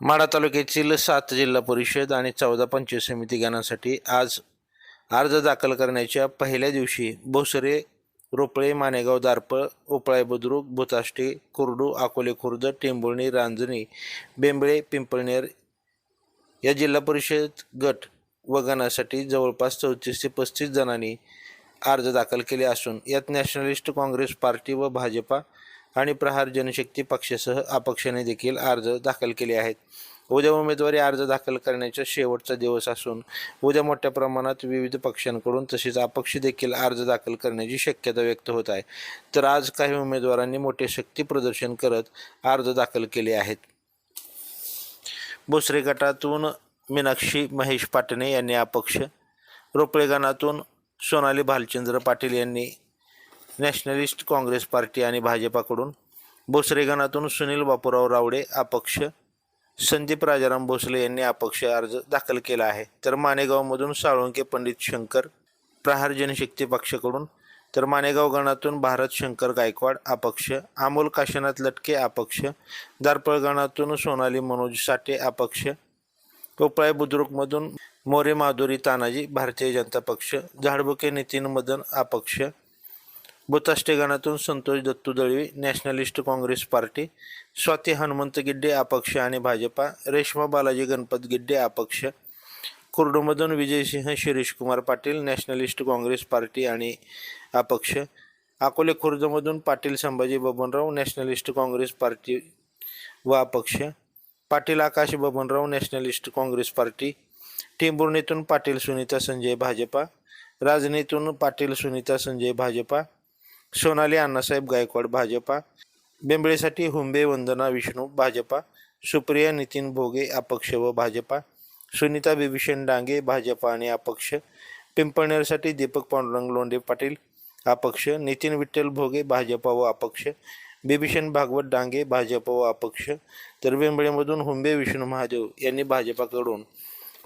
माढा तालुक्यातील सात जिल्हा परिषद आणि चौदा पंचायत समिती गणांसाठी आज अर्ज दाखल करण्याच्या पहिल्या दिवशी भोसरे रोपळे मानेगाव दारपळ उपळाय बुद्रुक भुताष्टी कुर्डू अकोले खुर्द टेंभुर्णी रांजणी बेंबळे पिंपळनेर या जिल्हा परिषद गट व गणासाठी जवळपास चौतीस ते पस्तीस जणांनी अर्ज दाखल केले असून यात नॅशनलिस्ट काँग्रेस पार्टी व भाजपा आणि प्रहार जनशक्ती पक्षासह अपक्षाने देखील अर्ज दाखल केले आहेत. उद्या उमेदवारी अर्ज दाखल करण्याचा शेवटचा दिवस असून उद्या मोठ्या प्रमाणात विविध पक्षांकडून तसेच अपक्ष देखील अर्ज दाखल करण्याची शक्यता व्यक्त होत आहे. तर आज काही उमेदवारांनी मोठे शक्ती प्रदर्शन करत अर्ज दाखल केले आहेत. भोसरे गटातून मीनाक्षी महेश पाटणे यांनी अपक्ष रोपळे गणातून सोनाली भालचंद्र पाटील यांनी नॅशनलिस्ट काँग्रेस पार्टी आणि भाजपाकडून भोसरे गणातून सुनील बापूराव रावडे अपक्ष संदीप राजाराम भोसले यांनी अपक्ष अर्ज दाखल केला आहे. तर मानेगावमधून साळुंके पंडित शंकर प्रहार जनशक्ती पक्षाकडून तर मानेगाव गणातून भारत शंकर गायकवाड अपक्ष अमोल काशीनाथ लटके अपक्ष दारपळ गणातून सोनाली मनोज साठे अपक्ष उपळाय बुद्रुकमधून मोरे माधुरी तानाजी भारतीय जनता पक्ष झाडबुके नितीन मदन अपक्ष Butashte गणातून Santosh Dattu Dalvi Nationalist Congress Party Swati Hanumant Gidde अपक्ष आणि भाजपा रेश्मा बालाजी गणपत गिड्डे अपक्ष कुर्डूमधून Vijaysinh Shirishkumar Patil Nationalist Congress Party आणि अपक्ष Akole खुर्दमधून Patil Sambhaji Babanrao Nationalist Congress Party व अपक्ष Patil Akash Babanrao Nationalist Congress Party टेंभुर्णीतून Patil Sunita Sanjay Bhajpa राजनीतून पाटील सुनीता संजय भाजपा सोनाली अण्णासाहेब गायकवाड भाजपा. बेंबळेसाठी हुंबे वंदना विष्णू भाजपा. सुप्रिया नितीन भोगे अपक्ष व भाजपा. सुनीता बिभीषण डांगे भाजपा आणि अपक्ष. पिंपळनेरसाठी दीपक पांडुरंग लोंढे पाटील अपक्ष. नितीन विठ्ठल भोगे भाजपा व अपक्ष. बिभीषण भागवत डांगे भाजपा व अपक्ष. तर बेंबळेमधून हुंबे विष्णू महादेव यांनी भाजपाकडून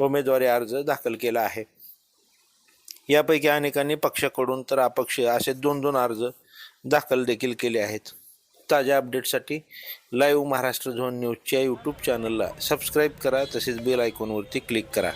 उमेदवारी अर्ज दाखल केला आहे. यापैकी अनेकांनी पक्षाकडून तर अपक्ष असे दोन दोन अर्ज दाखल देखील केले आहेत. ताज्या अपडेटसाठी लाईव्ह महाराष्ट्र झोन न्यूजच्या यूट्यूब चॅनलला सबस्क्राईब करा तसेच बेल आयकॉनवरती क्लिक करा.